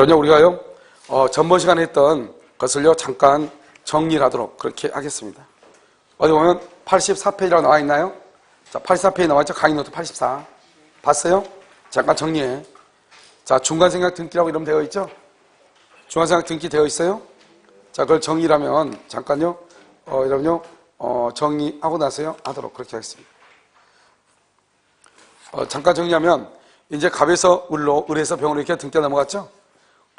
그러냐 우리가요 어, 전번 시간에 했던 것을요 잠깐 정리를 하도록 그렇게 하겠습니다. 어디 보면 84페이지라고 나와 있나요? 자, 84페이지 나와 있죠? 강의 노트 84. 봤어요? 잠깐 정리해. 자, 중간 생각 등기라고 이러면 되어 있죠? 중간 생각 등기 되어 있어요? 자, 그걸 정리라면 잠깐요. 어, 여러분요. 어, 정리하고 나서요. 하도록 그렇게 하겠습니다. 어, 잠깐 정리하면 이제 갑에서 을로, 을에서 병으로 이렇게 등기가 넘어갔죠?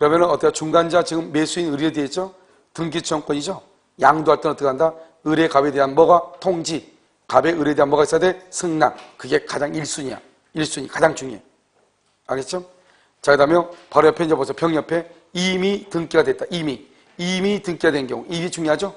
그러면 어때요? 중간자 지금 매수인 되어 있죠? 등기청권이죠? 양도할 때는 어떻게 한다? 을의 갑에 대한 뭐가? 통지. 갑의 을에 대한 뭐가 있어야 돼? 승낙. 그게 가장 1순위야. 1순위. 가장 중요해. 알겠죠? 자, 그 다음에 바로 옆에 이제 보세요. 병 옆에 이미 등기가 됐다. 이미. 이미 등기가 된 경우. 이게 중요하죠?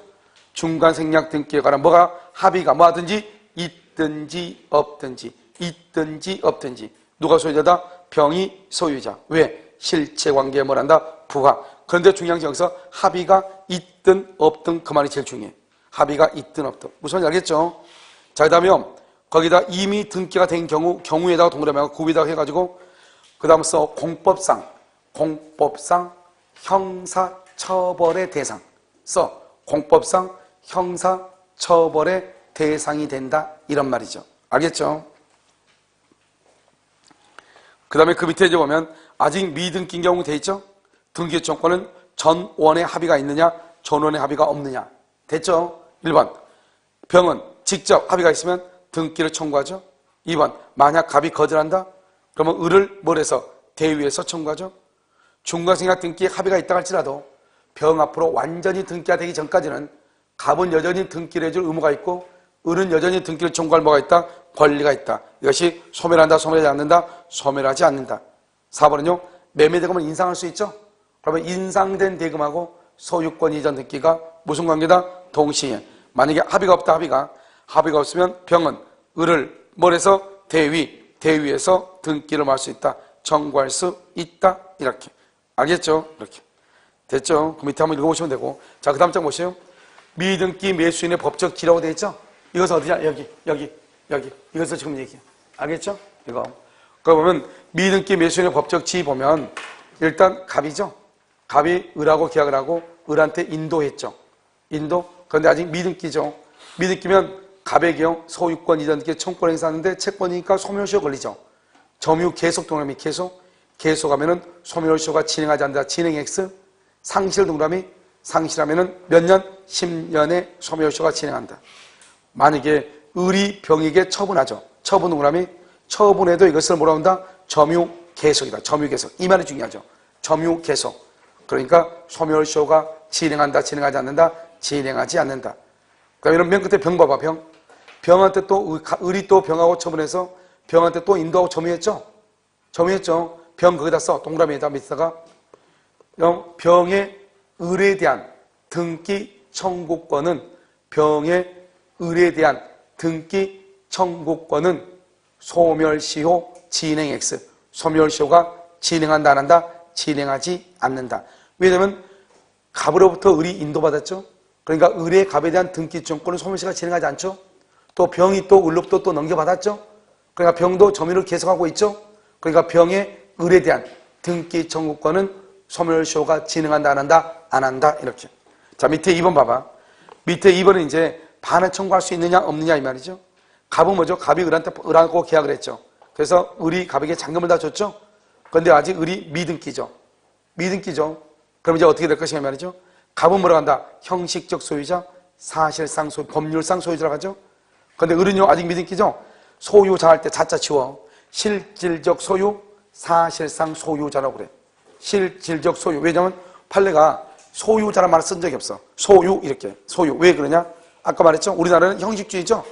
중간 생략 등기에 관한 뭐가 합의가 뭐 하든지 있든지 없든지 있든지 없든지 누가 소유자다? 병이 소유자. 왜? 실체 관계에 뭘 한다? 부가. 그런데 중요한 게 여기서 합의가 있든 없든 그 말이 제일 중요해. 합의가 있든 없든. 무슨 말인지 알겠죠? 자, 그 다음에 거기다 이미 등기가 된 경우, 경우에다가 동그라미 구비다가 해가지고 그 다음 써 공법상, 공법상 형사처벌의 대상. 써 공법상 형사처벌의 대상이 된다. 이런 말이죠. 알겠죠? 그 다음에 그 밑에 이제 보면 아직 미등기인 경우 돼 있죠? 등기청권은 전원의 합의가 있느냐, 전원의 합의가 없느냐. 됐죠? 1번. 병은 직접 합의가 있으면 등기를 청구하죠. 2번. 만약 갑이 거절한다? 그러면 을을 뭘 해서? 대위에서 청구하죠. 중간생각 등기에 합의가 있다 할지라도 병 앞으로 완전히 등기가 되기 전까지는 갑은 여전히 등기를 해줄 의무가 있고 을은 여전히 등기를 청구할 뭐가 있다? 권리가 있다. 이것이 소멸한다, 소멸하지 않는다? 소멸하지 않는다. 4번은요. 매매대금을 인상할 수 있죠? 그러면 인상된 대금하고 소유권 이전 등기가 무슨 관계다? 동시에. 만약에 합의가 없다, 합의가. 합의가 없으면 병은 을을 뭘 해서 대위, 대위에서 등기를 할수 있다. 청구할 수 있다. 이렇게. 알겠죠? 이렇게. 됐죠? 그 밑에 한번 읽어보시면 되고. 자, 그 다음 장 보세요. 미등기 매수인의 법적 지라고 되어 있죠? 이것은 어디냐? 여기, 여기, 여기. 이것을 지금 얘기해. 알겠죠? 이거. 그거 보면 미등기 매수인의 법적 지 보면 일단 갑이죠? 갑이 을하고 계약을 하고 을한테 인도했죠. 인도? 그런데 아직 미등기죠. 미등기면 갑의 경우 소유권 이전 등기 청권 행사하는데 채권이니까 소멸시효 걸리죠. 점유 계속 동그라미 계속 계속 하면은 소멸시효가 진행하지 않는다. 진행 X 상실 동그라미 상실하면은 몇 년? 10년의 소멸시효가 진행한다. 만약에 을이 병에게 처분하죠. 처분 동그라미 처분해도 이것을 뭐라 한다? 점유 계속이다. 점유 계속. 이 말이 중요하죠. 점유 계속. 그러니까 소멸시효가 진행한다. 진행하지 않는다. 진행하지 않는다. 그러니까 이런 맨 끝에 병 봐봐. 병. 병한테 또 을이 또 병하고 처분해서 병한테 또 인도하고 점유했죠. 점유했죠. 병 거기다 써. 동그라미에다 밑에다가 병의 을에 대한 등기 청구권은 병의 을에 대한 등기 청구권은 소멸시효 진행 X. 소멸시효가 진행한다 안 한다? 진행하지 않는다. 왜냐하면 갑으로부터 을이 인도받았죠. 그러니까 을의 갑에 대한 등기 청구권은 소멸시효가 진행하지 않죠. 또 병이 또 을로부터 또 넘겨받았죠. 그러니까 병도 점유를 계속하고 있죠. 그러니까 병의 을에 대한 등기 청구권은 소멸시효가 진행한다 안 한다? 안 한다 이렇게. 자 밑에 2번 봐봐. 밑에 2번은 이제 반환 청구할 수 있느냐 없느냐 이 말이죠. 갑은 뭐죠? 갑이 을한테 을하고 계약을 했죠. 그래서 을이 갑에게 잔금을 다 줬죠. 그런데 아직 을이 미등기죠. 미등기죠. 그럼 이제 어떻게 될 것이냐 말이죠. 갑은 뭐라고 한다? 형식적 소유자, 사실상 소유, 법률상 소유자라고 하죠. 그런데 을은요 아직 미등기죠. 소유자 할 때 자자 치워. 실질적 소유, 사실상 소유자라고 그래. 실질적 소유. 왜냐면 판례가 소유자란 말을 쓴 적이 없어. 소유 이렇게. 소유. 왜 그러냐? 아까 말했죠. 우리나라는 형식주의죠.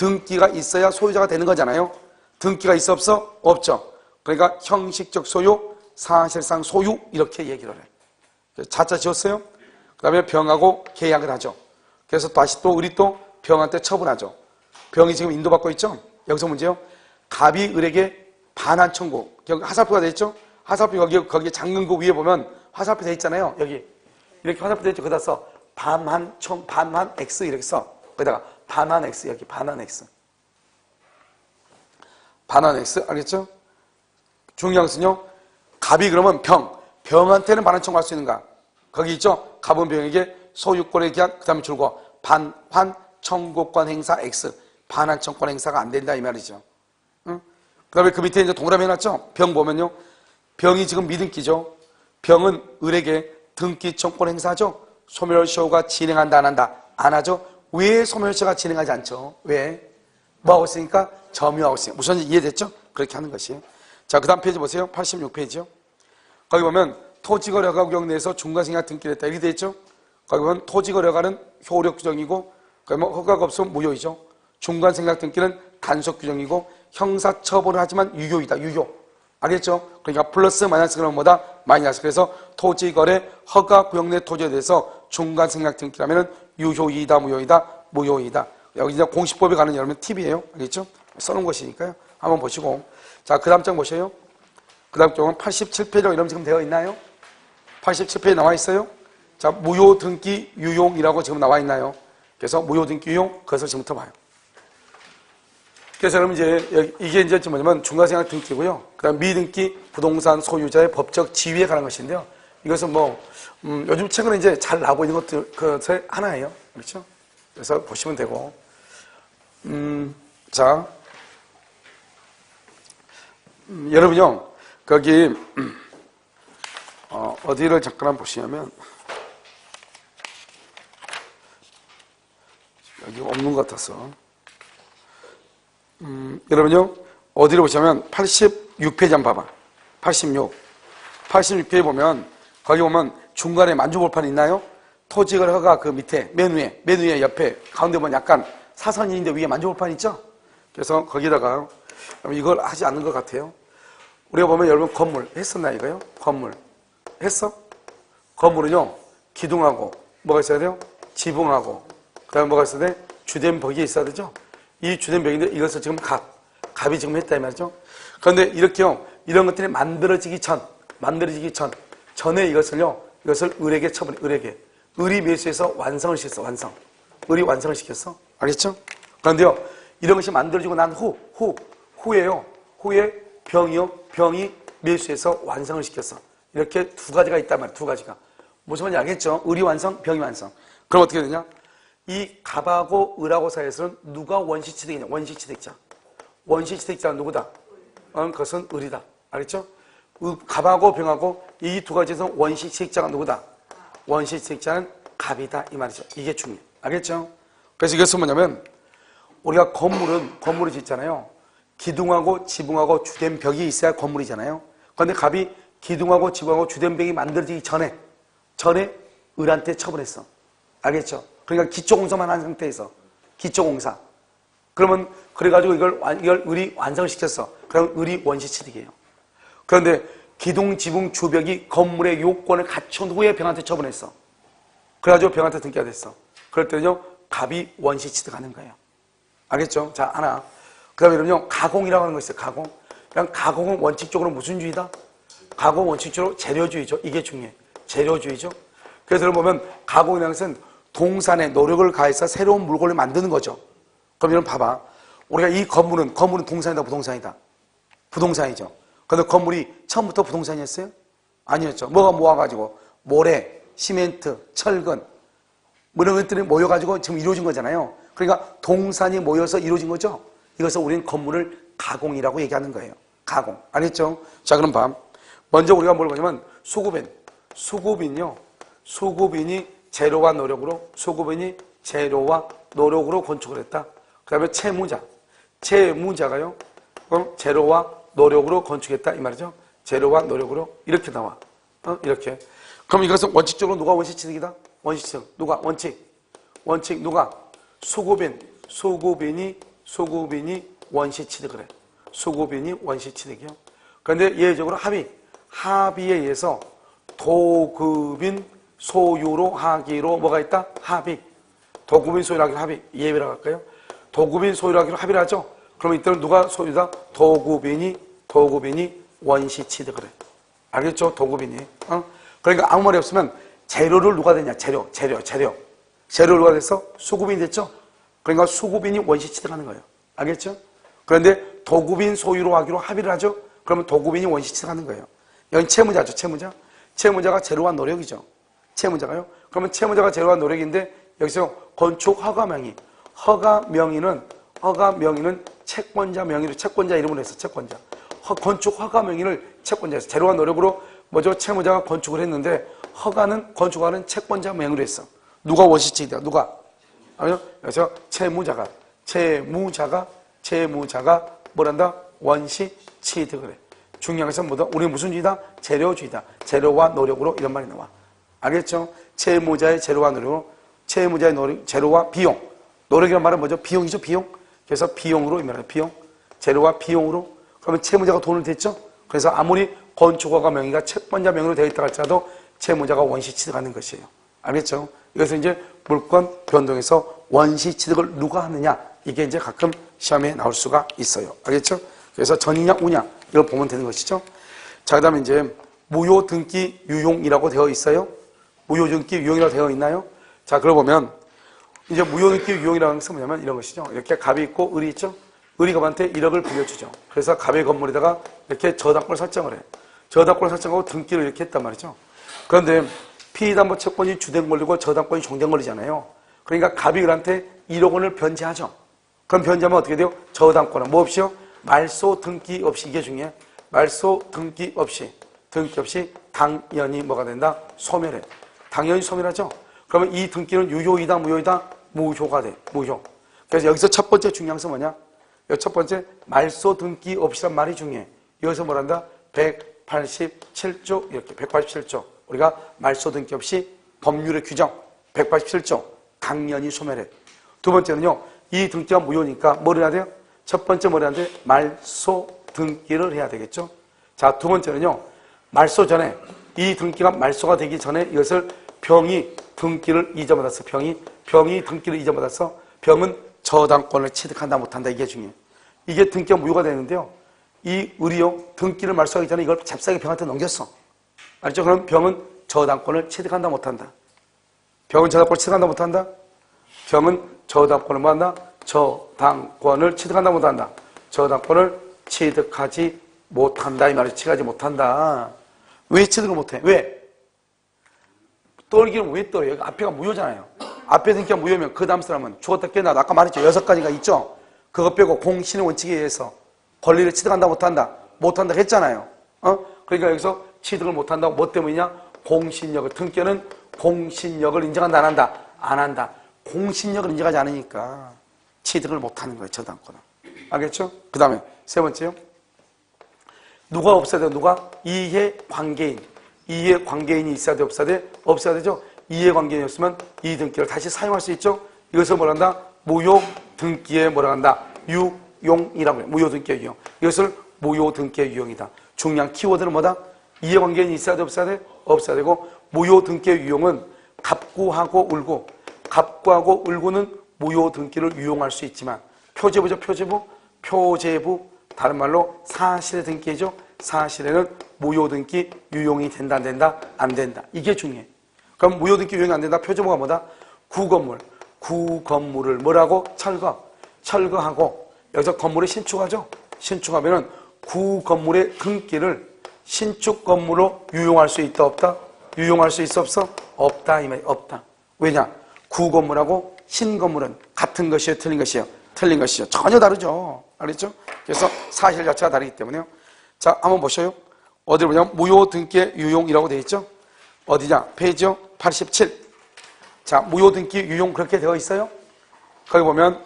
등기가 있어야 소유자가 되는 거잖아요. 등기가 있어 없어? 없죠. 그러니까 형식적 소유, 사실상 소유 이렇게 얘기를 해. 자자 지었어요. 그 다음에 병하고 계약을 하죠. 그래서 다시 또 우리 또 병한테 처분하죠. 병이 지금 인도받고 있죠. 여기서 문제요. 갑이 을에게 반환 청구. 여기 화살표가 돼 있죠. 화살표 거기 거기 잠근고 위에 보면 화살표 돼 있잖아요. 여기 이렇게 화살표 돼 있죠. 거기다 써 반환 청 반환 x 이렇게 써. 거기다가 반환 x 여기 반환 x. 반환 x 알겠죠? 중요한 것은요. 갑이 그러면 병 병한테는 반환 청구할 수 있는가? 거기 있죠? 가본 병에게 소유권에 기한 그 다음에 줄고 반환 청구권 행사 X 반환 청구권 행사가 안 된다 이 말이죠. 응? 그 다음에 그 밑에 이제 동그라미 해놨죠? 병 보면요. 병이 지금 미등기죠. 병은 을에게 등기 청구권 행사죠. 소멸시효가 진행한다 안 한다? 안 하죠. 왜 소멸시효가 진행하지 않죠? 왜? 뭐하고 있으니까? 점유하고 있으니까. 무슨 이해됐죠? 그렇게 하는 것이. 자, 그 다음 페이지 보세요. 86페이지요. 거기 보면 토지거래가 구역 내에서 중간생각 등기를 했다. 이렇게 돼 있죠? 거기 보면 토지거래가는 효력 규정이고, 그러면 허가가 없으면 무효이죠. 중간 생각 등기는 단속 규정이고, 형사 처벌을 하지만 유효이다. 유효. 알겠죠? 그러니까 플러스 마이너스 그러면 뭐다? 마이너스. 그래서 토지거래 허가 구역 내 토지에 대해서 중간 생각 등기라면 유효이다, 무효이다, 무효이다. 여기 이제 공식법에 가는 여러분 팁이에요. 알겠죠? 써놓은 것이니까요. 한번 보시고. 자, 그 다음 장 보세요. 그 다음 쪽은 87페이지로 이름 지금 되어 있나요? 87페이지 나와 있어요? 자, 무효 등기 유용이라고 지금 나와 있나요? 그래서 무효 등기 유용, 그것을 지금부터 봐요. 그래서 여러분 이제 이게 이제 뭐냐면 중간생각 등기고요. 그 다음 미등기 부동산 소유자의 법적 지위에 관한 것인데요. 이것은 뭐, 음, 요즘 최근에 이제 잘 나오고 있는 것들, 그것의 하나예요. 그렇죠? 그래서 보시면 되고. 음, 자. 음, 여러분요, 거기, 음, 어, 어디를 잠깐 보시냐면, 여기 없는 것 같아서. 음, 여러분요, 어디를 보시면 86페이지 한번 봐봐. 86. 86페이지 보면, 거기 보면 중간에 만주볼판 있나요? 토지걸 허가 그 밑에, 맨 위에, 맨 위에 옆에, 가운데 보면 약간 사선이 있는데 위에 만주볼판 있죠? 그래서 거기다가 이걸 하지 않는 것 같아요. 우리가 보면 여러분 건물 했었나 이거요? 건물 했어? 건물은요 기둥하고 뭐가 있어야 돼요? 지붕하고 그다음에 뭐가 있어야 돼? 주된 벽이 있어야 되죠? 이 주된 벽인데 이것을 지금 갑 갑이 지금 했다 이 말이죠? 그런데 이렇게요 이런 것들이 만들어지기 전 만들어지기 전 전에 이것을요 이것을 을에게 처분 을에게 을이 매수해서 완성을 시켰어 완성 을이 완성을 시켰어 알겠죠? 그런데요 이런 것이 만들어지고 난 후 후 후에요 후에 병이요 병이 매수해서 완성을 시켰어. 이렇게 두 가지가 있단 말이야. 두 가지가. 무슨 말인지 알겠죠? 을이 완성, 병이 완성. 그럼 어떻게 되냐? 이 갑하고 을하고 사이에서는 누가 원시취득이냐? 원시취득자. 원시취득자는 누구다? 어, 그것은 을이다. 알겠죠? 의- 갑하고 병하고 이 두 가지에서 원시취득자가 누구다? 원시취득자는 갑이다. 이 말이죠. 이게 중요해. 알겠죠? 그래서 이것은 뭐냐면 우리가 건물은 건물을 짓잖아요. 기둥하고 지붕하고 주된 벽이 있어야 건물이잖아요. 그런데 갑이 기둥하고 지붕하고 주된 벽이 만들어지기 전에 전에 을한테 처분했어. 알겠죠? 그러니까 기초공사만 한 상태에서 기초공사. 그러면 그래가지고 이걸 완- 이걸 을이 완성을 시켰어. 그럼 을이 원시취득이에요. 그런데 기둥, 지붕, 주벽이 건물의 요건을 갖춘 후에 병한테 처분했어. 그래가지고 병한테 등기가 됐어. 그럴 때는요 갑이 원시취득하는 거예요. 알겠죠? 자 하나. 그 다음에 여러분요, 가공이라고 하는 거 있어요, 가공. 그냥 가공은 원칙적으로 무슨 주의다? 가공 원칙적으로 재료주의죠. 이게 중요해. 재료주의죠. 그래서 보면 가공이라는 것은 동산에 노력을 가해서 새로운 물건을 만드는 거죠. 그럼 여러분 봐봐. 우리가 이 건물은, 건물은 동산이다, 부동산이다? 부동산이죠. 그런데 건물이 처음부터 부동산이었어요? 아니었죠. 뭐가 모아가지고, 모래, 시멘트, 철근, 뭐 이런 것들이 모여가지고 지금 이루어진 거잖아요. 그러니까 동산이 모여서 이루어진 거죠. 이것을 우리는 건물을 가공이라고 얘기하는 거예요. 가공. 알겠죠? 자, 그럼 봐. 먼저 우리가 뭘 보냐면 수급인. 수급인요. 수급인이 재료와 노력으로, 수급인이 재료와 노력으로 건축을 했다. 그 다음에 채무자. 채무자가요. 그럼 재료와 노력으로 건축했다. 이 말이죠. 재료와 노력으로. 이렇게 나와. 어? 이렇게. 그럼 이것은 원칙적으로 누가 원시취득이다? 원시취득. 누가? 원칙. 원칙 누가? 수급인. 수급인이 수급인이 원시취득을 해. 수급인이 원시취득이요. 그런데 예외적으로 합의. 합의에 의해서 도급인 소유로 하기로 뭐가 있다? 합의. 도급인 소유로 하기로 합의. 예외라고 할까요? 도급인 소유로 하기로 합의를 하죠. 그러면 이때는 누가 소유다? 도급인이, 도급인이 원시취득을 해. 알겠죠? 도급인이. 어? 그러니까 아무 말이 없으면 재료를 누가 되냐? 재료, 재료, 재료. 재료 누가 돼서 수급인이 됐죠? 그러니까 수급인이 원시취득하는 거예요. 알겠죠? 그런데 도급인 소유로 하기로 합의를 하죠? 그러면 도급인이 원시취득하는 거예요. 여기 채무자죠, 채무자. 채무자가 재료와 노력이죠. 채무자가요. 그러면 채무자가 재료와 노력인데 여기서 건축 허가 명의. 허가 명의는 허가 명의는 채권자 명의로 채권자 이름으로 해서 채권자. 허- 건축 허가 명의를 채권자에서 재료와 노력으로 뭐죠? 채무자가 건축을 했는데 허가는 건축하는 채권자 명의로 했어. 누가 원시치이다. 누가? 아니요. 그래서 채무자가 채무자가 채무자가 뭐란다? 원시 취득을 해. 중요한 것은 뭐다? 우리 무슨 주의다? 재료주의다. 재료와 노력으로 이런 말이 나와. 알겠죠? 채무자의 재료와 노력으로 채무자의 노력, 재료와 비용. 노력이란 말은 뭐죠? 비용이죠, 비용. 그래서 비용으로 의미하는 비용. 재료와 비용으로. 그러면 채무자가 돈을 댔죠? 그래서 아무리 건축허가 명의가 채권자 명의로 되어 있다 할지라도 채무자가 원시 취득하는 것이에요. 알겠죠? 이것은 이제 물권 변동에서 원시 취득을 누가 하느냐 이게 이제 가끔 시험에 나올 수가 있어요. 알겠죠? 그래서 전이냐 우냐 이걸 보면 되는 것이죠. 자 그다음에 이제 무효 등기 유용이라고 되어 있어요. 무효 등기 유용이라고 되어 있나요? 자 그걸 보면 이제 무효 등기 유용이라는 것은 뭐냐면 이런 것이죠. 이렇게 갑이 있고 을이 있죠. 을이 갑한테 1억을 빌려주죠. 그래서 갑의 건물에다가 이렇게 저당권을 설정을 해. 저당권을 설정하고 등기를 이렇게 했단 말이죠. 그런데 피의담보 채권이 주된 권리고 저당권이 종된 권리잖아요. 그러니까 갑이 을한테 1억 원을 변제하죠. 그럼 변제하면 어떻게 돼요? 저당권은 뭐 없이요? 말소 등기 없이 이게 중요해. 말소 등기 없이 등기 없이 당연히 뭐가 된다? 소멸해. 당연히 소멸하죠. 그러면 이 등기는 유효이다 무효이다? 무효가 돼. 무효. 그래서 여기서 첫 번째 중요한 것은 뭐냐? 첫 번째 말소 등기 없이란 말이 중요해. 여기서 뭐란다? 187조 이렇게 187조 우리가 말소 등기 없이 법률의 규정 187조 당연히 소멸해. 두 번째는요. 이 등기가 무효니까 뭘 해야 돼요? 첫 번째 뭘 해야 돼? 말소 등기를 해야 되겠죠. 자, 두 번째는요. 말소 전에 이 등기가 말소가 되기 전에 이것을 병이 등기를 잊어받았어. 병이 병이 등기를 잊어받았어. 병은 저당권을 취득한다 못한다 이게 중요해. 이게 등기가 무효가 되는데요. 이 의리요 등기를 말소하기 전에 이걸 잽싸게 병한테 넘겼어. 알죠? 그럼 병은 저당권을 취득한다 못한다. 병은 저당권을 취득한다 못한다. 병은 저당권을 뭐한다? 저당권을 취득한다 못한다. 저당권을 취득하지 못한다 이 말이 취득하지 못한다. 왜 취득을 못해? 왜? 떨기는 왜 떨어요? 앞에가 무효잖아요. 앞에 등기가 무효면 그 다음 사람은 죽었다 깨어나도 아까 말했죠. 여섯 가지가 있죠. 그것 빼고 공신의 원칙에 의해서 권리를 취득한다 못한다. 못한다 했잖아요. 어? 그러니까 여기서 취득을 못한다고 뭐 때문이냐? 공신력을 등기는 공신력을 인정한다 안 한다? 안 한다. 공신력을 인정하지 않으니까 취득을 못하는 거예요. 저당권은. 알겠죠? 그 다음에 세 번째요. 누가 없어야 돼요? 누가? 이해 관계인. 이해 관계인이 있어야 돼? 없어야 돼? 없어야 되죠? 이해 관계인이 없으면 이 등기를 다시 사용할 수 있죠? 이것을 뭐라 한다? 무효 등기에 뭐라 한다? 유용이라고 해요. 무효 등기의 유용. 이것을 무효 등기의 유용이다. 중요한 키워드는 뭐다? 이해 관계인이 있어야 돼? 없어야 돼? 없어야 되고 무효 등기의 유용은 갑구하고 울고 갑구하고 울고는 무효 등기를 유용할 수 있지만 표제부죠 표제부 표제부 다른 말로 사실의 등기죠 사실에는 무효 등기 유용이 된다 안 된다 안 된다 이게 중요해 그럼 무효 등기 유용이 안 된다 표제부가 뭐다 구건물 구 건물을 뭐라고? 철거. 철거하고 여기서 건물을 신축하죠? 신축하면은 구 건물의 등기를 신축 건물로 유용할 수 있다 없다? 유용할 수 있어 없어? 없다 이 말이 없다. 왜냐? 구 건물하고 신 건물은 같은 것이에요? 틀린 것이에요? 틀린 것이죠. 전혀 다르죠. 알겠죠? 그래서 사실 자체가 다르기 때문에요. 자 한번 보셔요. 어디 보냐면 무효 등기의 유용이라고 되어 있죠? 어디냐? 페이지요? 87 자 무효 등기 유용 그렇게 되어 있어요 거기 보면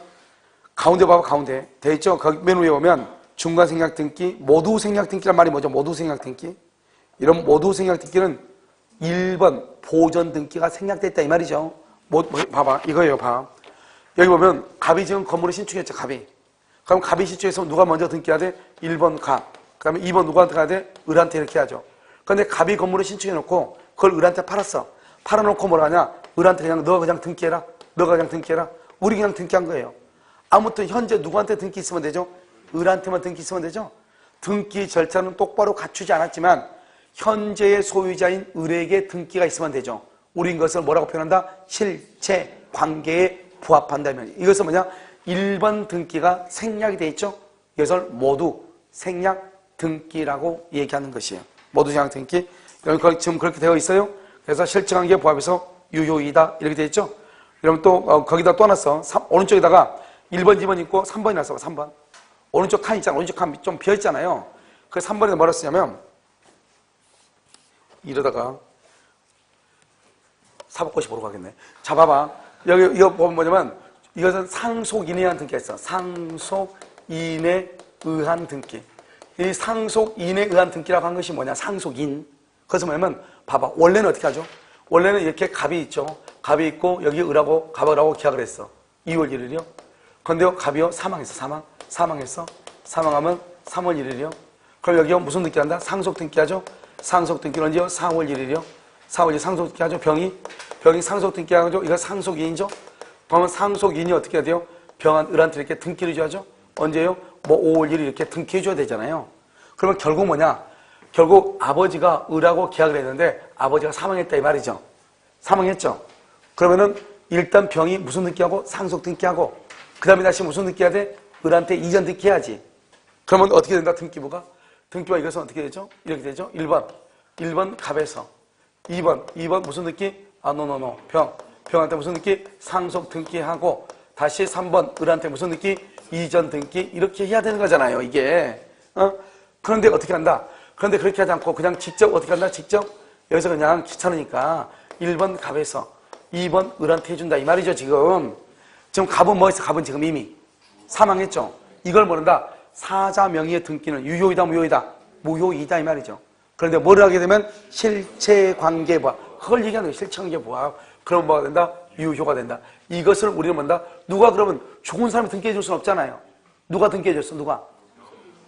가운데 봐봐 가운데 되어 있죠 거기 맨 위에 보면 중간 생략 등기 모두 생략 등기란 말이 뭐죠 모두 생략 등기 이런 모두 생략 등기는 1번 보전 등기가 생략됐다 이 말이죠 뭐, 뭐, 봐봐 이거예요 봐 여기 보면 갑이 지금 건물을 신축했죠 갑이 그럼 갑이 신축해서 누가 먼저 등기해야 돼? 1번 갑. 그 다음에 2번 누구한테 가야 돼? 을한테 이렇게 하죠. 그런데 갑이 건물을 신축해놓고 그걸 을한테 팔았어. 팔아놓고 뭐라 하냐? 을한테 그냥 너 그냥 등기해라. 너가 그냥 등기해라. 우리 그냥 등기한 거예요. 아무튼 현재 누구한테 등기 있으면 되죠? 을한테만 등기 있으면 되죠? 등기 절차는 똑바로 갖추지 않았지만 현재의 소유자인 을에게 등기가 있으면 되죠. 우린 것을 뭐라고 표현한다? 실체, 관계에 부합한다면 이것은 뭐냐? 1번 등기가 생략이 돼 있죠. 이것을 모두 생략 등기라고 얘기하는 것이에요. 모두 생략 등기. 지금 그렇게 되어 있어요. 그래서 실증관계 부합에서 유효이다 이렇게 되어 있죠. 그러면 또 어, 거기다. 삼- 오른쪽에다가 1번, 2번 있고 3번이 났어. 3번. 오른쪽 칸 있잖아. 오른쪽 칸 좀 비어 있잖아요. 그 3번에 뭐라 쓰냐면 이러다가 사법고시 보러 가겠네. 자, 봐봐. 여기, 이거 보면 뭐냐면, 이것은 상속인에 의한 등기가 있어. 상속인에 의한 등기. 이 상속인에 의한 등기라고 한 것이 뭐냐? 상속인. 그래서 뭐냐면, 봐봐. 원래는 어떻게 하죠? 원래는 이렇게 갑이 있죠. 갑이 있고, 여기 을하고, 갑을하고 계약을 했어. 2월 1일이요. 근데요, 갑이요, 사망했어. 사망. 사망했어. 사망하면 3월 1일이요. 그럼 여기요, 무슨 등기 한다? 상속 등기 하죠? 상속 등기는 언제요? 4월 1일이요. 4월 1일 상속 등기 하죠? 병이. 병이 상속 등기 하죠? 이거 상속인이죠? 그러면 상속인이 어떻게 해야 돼요? 병한 을한테 이렇게 등기를 줘야죠? 언제요? 뭐 5월 1일 이렇게 등기해줘야 되잖아요. 그러면 결국 뭐냐? 결국 아버지가 을하고 계약을 했는데 아버지가 사망했다 이 말이죠. 사망했죠. 그러면은 일단 병이 무슨 등기하고 상속 등기하고 그 다음에 다시 무슨 등기해야 돼? 을한테 이전 등기해야지. 그러면 어떻게 된다? 등기부가? 등기부가 이것은 어떻게 되죠? 이렇게 되죠? 1번. 1번 갑에서. 2번. 2번 무슨 등기? 아, 노노노. 병. 병한테 무슨 등기? 상속 등기하고 다시 3번. 을한테 무슨 등기? 이전 등기. 이렇게 해야 되는 거잖아요. 이게. 어? 그런데 어떻게 한다? 그런데 그렇게 하지 않고 그냥 직접 어떻게 한다? 직접 여기서 그냥 귀찮으니까 1번 갑에서 2번 을한테 해준다. 이 말이죠, 지금. 지금 갑은 뭐 있어? 갑은 지금 이미 사망했죠. 이걸 모른다. 사자 명의의 등기는 유효이다, 무효이다? 무효이다 이 말이죠. 그런데 뭐를 하게 되면 실체 관계 부합. 그걸 얘기하는 거예요. 실체 관계 부합. 그럼 뭐가 된다? 유효가 된다. 이것을 우리는 뭔다? 누가 그러면 죽은 사람이 등기해 줄 수는 없잖아요. 누가 등기해 줬어? 누가?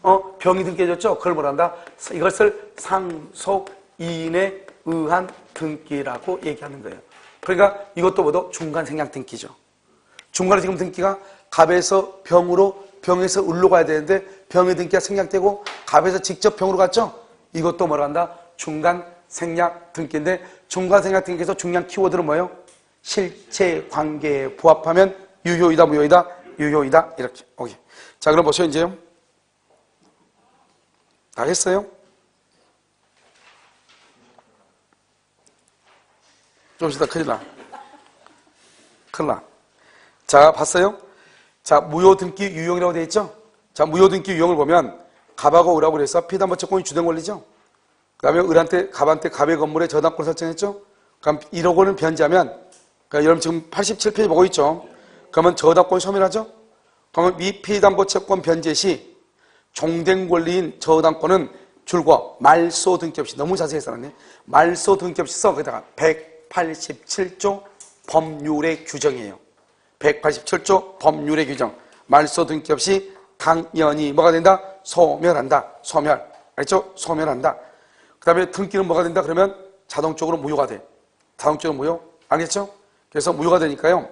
어? 병이 등기해 줬죠? 그걸 뭐라 한다? 이것을 상속인에 의한 등기라고 얘기하는 거예요. 그러니까 이것도 뭐도 중간 생략 등기죠. 중간에 지금 등기가 갑에서 병으로 병에서 을로 가야 되는데 병의 등기가 생략되고 갑에서 직접 병으로 갔죠? 이것도 뭐라 한다? 중간 생략 등기인데 중간 생략 등기에서 중요한 키워드는 뭐예요? 실체 관계에 부합하면 유효이다 무효이다 유효이다 이렇게 오케이 자 그럼 보세요 이제요 다 했어요? 좀 있다 큰일 나 큰일 나 자, 봤어요? 자, 무효 등기 유형이라고 되어 있죠? 자, 무효 등기 유형을 보면 갑하고 을하고 그래서 피담보 채권이 주된 권리죠? 그 다음에 을한테, 갑한테 갑의 건물에 저당권 설정했죠? 그럼 1억 원을 변제하면, 그러니까 여러분 지금 87페이지 보고 있죠? 그러면 저당권 소멸하죠? 그러면 미 피담보 채권 변제 시 종된 권리인 저당권은 줄과 말소 등기 없이 너무 자세히 써놨네. 말소 등기 없이 써. 거기다가 187조 법률의 규정이에요. 187조 법률의 규정 말소 등기 없이 당연히 뭐가 된다? 소멸한다. 소멸. 알죠? 소멸한다. 그 다음에 등기는 뭐가 된다? 그러면 자동적으로 무효가 돼. 자동적으로 무효. 알겠죠? 그래서 무효가 되니까요.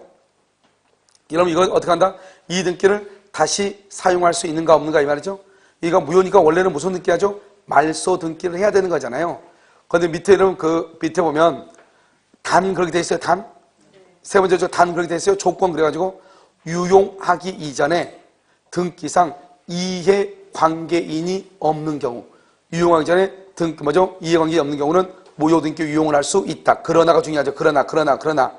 이러면 이거 어떻게 한다? 이 등기를 다시 사용할 수 있는가 없는가 이 말이죠. 이거 무효니까 원래는 무슨 등기 하죠? 말소 등기를 해야 되는 거잖아요. 그런데 밑에는 그 밑에 보면 단 그렇게 돼 있어요. 단. 세 번째 단 그렇게 돼 있어요. 조건 그래 가지고 유용하기 이전에 등기상 이해 관계인이 없는 경우 유용하기 전에 등 뭐죠? 이해 관계 없는 경우는 무효 등기 유용을 할 수 있다. 그러나가 중요하죠. 그러나 그러나 그러나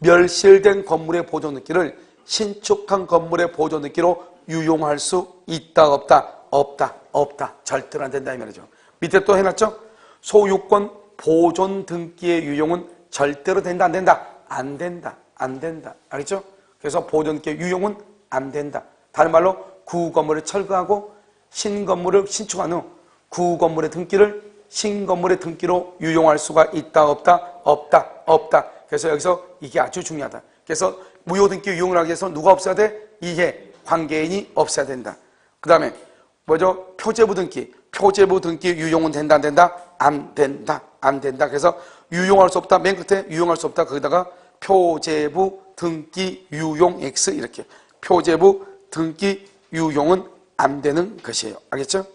멸실된 건물의 보존 등기를 신축한 건물의 보존 등기로 유용할 수 있다 없다 없다 없다 절대로 안 된다 이 말이죠. 밑에 또 해놨죠. 소유권 보존 등기의 유용은 절대로 된다 안 된다 안 된다 안 된다 알겠죠? 그래서 보존 등기의 유용은 안 된다. 다른 말로 구 건물을 철거하고 신 건물을 신축한 후 구 건물의 등기를 신 건물의 등기로 유용할 수가 있다 없다 없다 없다. 그래서 여기서 이게 아주 중요하다. 그래서 무효 등기 유용을 하기 위해서 누가 없어야 돼? 이해 관계인이 없어야 된다. 그 다음에 뭐죠? 표제부 등기. 표제부 등기 유용은 된다 안 된다? 안 된다. 안 된다. 그래서 유용할 수 없다. 맨 끝에 유용할 수 없다. 거기다가 표제부 등기 유용 X 이렇게. 표제부 등기 유용은 안 되는 것이에요. 알겠죠?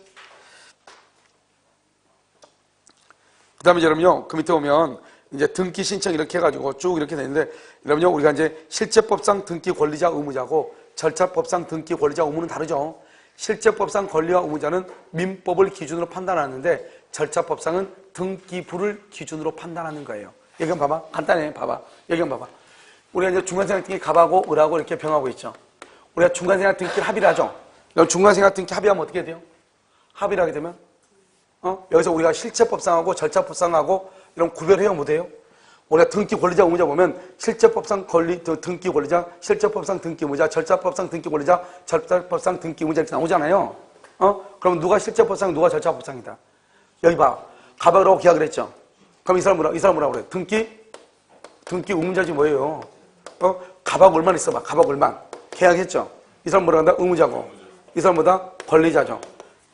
그 다음에 여러분요, 그 밑에 보면 이제 등기 신청 이렇게 해가지고 쭉 이렇게 되는데 여러분요, 우리가 이제 실제법상 등기 권리자 의무자고 절차법상 등기 권리자 의무는 다르죠. 실제법상 권리와 의무자는 민법을 기준으로 판단하는데 절차법상은 등기부를 기준으로 판단하는 거예요. 여기 한번 봐봐. 간단해. 봐봐. 여기 한번 봐봐. 우리가 이제 중간생활 등기 갑하고 을하고 이렇게 병하고 있죠. 우리가 중간생활 등기를 합의를 하죠. 그럼 중간생활 등기 합의하면 어떻게 돼요? 합의를 하게 되면 어? 여기서 우리가 실체법상하고 절차법상하고 이런 구별해요 못해요? 우리가 등기 권리자 의무자 보면 실체법상 권리 등- 등기 권리자, 실체법상 등기 의무자, 절차법상 등기 권리자, 절차법상 등기 의무자 이렇게 나오잖아요. 어? 그럼 누가 실체법상 누가 절차법상이다. 여기 봐. 가방으로 계약을 했죠. 그럼 이 사람 뭐라 이 사람 뭐라 그래? 등기 등기 의무자지 뭐예요? 어? 가방 얼마 있어봐. 가방 얼마. 계약했죠. 이 사람 뭐라 한다? 의무자고. 이 사람보다 권리자죠.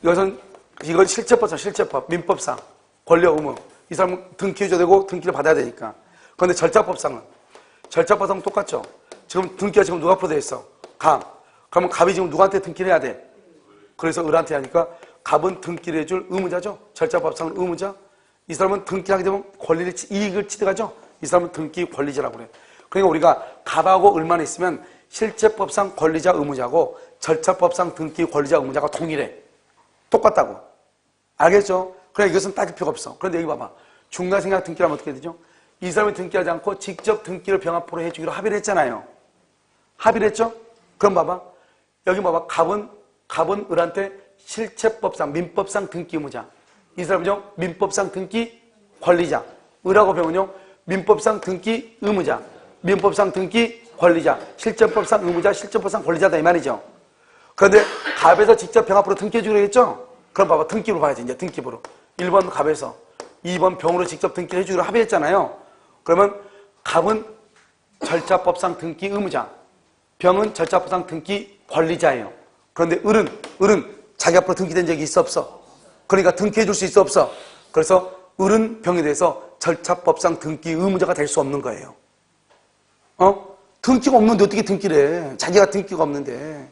이것은 이건 실체법상 실체법 민법상 권리 의무. 이 사람은 등기해줘야 되고 등기를 받아야 되니까. 그런데 절차법상은 절차법상 똑같죠. 지금 등기가 지금 누가 돼 있어? 감. 그러면 갑이 지금 누구한테 등기를 해야 돼? 그래서 을한테 하니까 갑은 등기를 해줄 의무자죠. 절차법상은 의무자. 이 사람은 등기하게 되면 권리를 치- 이익을 취득하죠. 이 사람은 등기 권리자라고 그래요. 그러니까 우리가 갑하고 을만 있으면 실체법상 권리자 의무자고 절차법상 등기 권리자 의무자가 동일해. 똑같다고. 알겠죠? 그래 이것은 따질 필요가 없어. 그런데 여기 봐봐. 중간생각 등기라면 어떻게 되죠? 이 사람이 등기하지 않고 직접 등기를 병합으로 해주기로 합의를 했잖아요. 합의를 했죠? 그럼 봐봐. 여기 봐봐. 갑은, 갑은 을한테 실체법상, 민법상 등기 의무자. 이 사람은요, 민법상 등기 권리자. 을하고 병은요, 민법상 등기 의무자. 민법상 등기 권리자. 실체법상 의무자, 실체법상 권리자다. 이 말이죠. 그런데 갑에서 직접 병합으로 등기해 주기로 했죠? 그럼 봐봐. 등기부로 봐야지, 이제 등기부로. 1번 갑에서, 2번 병으로 직접 등기를 해주기로 합의했잖아요. 그러면 갑은 절차법상 등기 의무자, 병은 절차법상 등기 권리자예요. 그런데 을은, 을은 자기 앞으로 등기된 적이 있어 없어? 그러니까 등기해 줄 수 있어 없어? 그래서 을은 병에 대해서 절차법상 등기 의무자가 될 수 없는 거예요. 어? 등기가 없는데 어떻게 등기를 해? 자기가 등기가 없는데.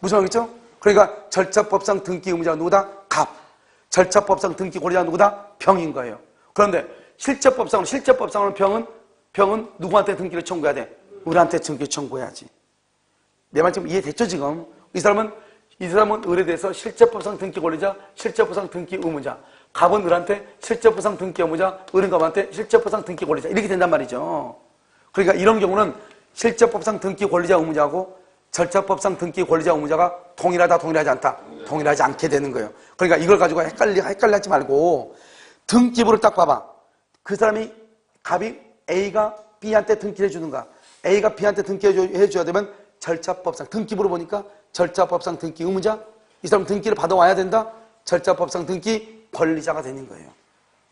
무슨 말이죠? 그러니까 절차법상 등기 의무자가 누구다? 갑. 절차법상 등기 권리자가 누구다? 병인 거예요. 그런데 실제법상으로, 실제법상으로 병은, 병은 누구한테 등기를 청구해야 돼? 을한테 등기 청구해야지. 내말좀 이해됐죠, 지금? 이 사람은, 이 사람은 을에 대해서 실제법상 등기 권리자, 실제법상 등기 의무자. 갑은 을한테 실제법상 등기 의무자, 을은 갑한테 실제법상 등기 권리자. 이렇게 된단 말이죠. 그러니까 이런 경우는 실제법상 등기 권리자 의무자하고 절차법상 등기 권리자 의무자가 동일하다, 동일하지 않다. 동일하지 않게 되는 거예요. 그러니까 이걸 가지고 헷갈려 하지 말고 등기부를 딱 봐봐. 그 사람이 갑이 A가 B한테 등기를 해주는가. A가 B한테 등기해줘야 되면 절차법상 등기부로 보니까 절차법상 등기 의무자 이 사람 등기를 받아와야 된다. 절차법상 등기 권리자가 되는 거예요.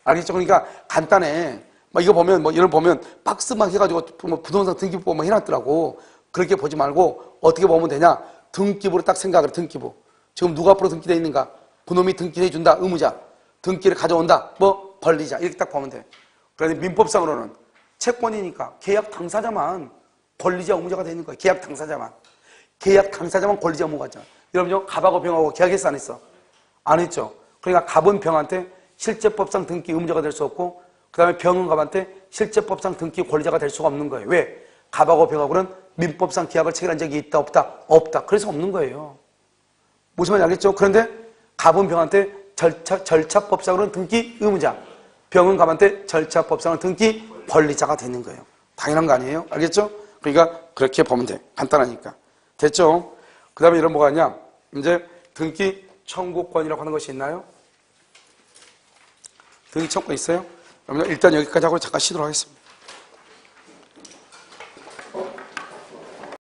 알겠죠? 그러니까 간단해. 막 이거 보면 뭐 이런 거 보면 박스 막 해가지고 뭐 부동산 등기부 뭐 해놨더라고. 그렇게 보지 말고 어떻게 보면 되냐? 등기부로 딱 생각을 해, 등기부. 지금 누가 앞으로 등기돼 있는가? 그놈이 등기해 준다. 의무자. 등기를 가져온다. 뭐 권리자. 이렇게 딱 보면 돼. 그런데 민법상으로는 채권이니까 계약 당사자만 권리자 의무자가 되는 거야. 계약 당사자만. 계약 당사자만 권리자 의무가죠. 여러분요, 갑하고 병하고 계약했어 안 했어? 안 했죠. 그러니까 갑은 병한테 실제법상 등기 의무자가 될 수 없고 그 다음에 병은 갑한테 실제법상 등기 권리자가 될 수가 없는 거예요. 왜? 갑하고 병하고는 민법상 계약을 체결한 적이 있다 없다? 없다. 그래서 없는 거예요. 말인지 알겠죠? 그런데 갑은 병한테 절차, 절차법상으로는 등기 의무자 병은 갑한테 절차법상으로 등기 권리자가 되는 거예요. 당연한 거 아니에요? 알겠죠? 그러니까 그렇게 보면 돼. 간단하니까. 됐죠? 그 다음에 이런 뭐가 있냐? 이제 등기 청구권이라고 하는 것이 있나요? 등기 청구권 있어요? 그러면 일단 여기까지 하고 잠깐 쉬도록 하겠습니다.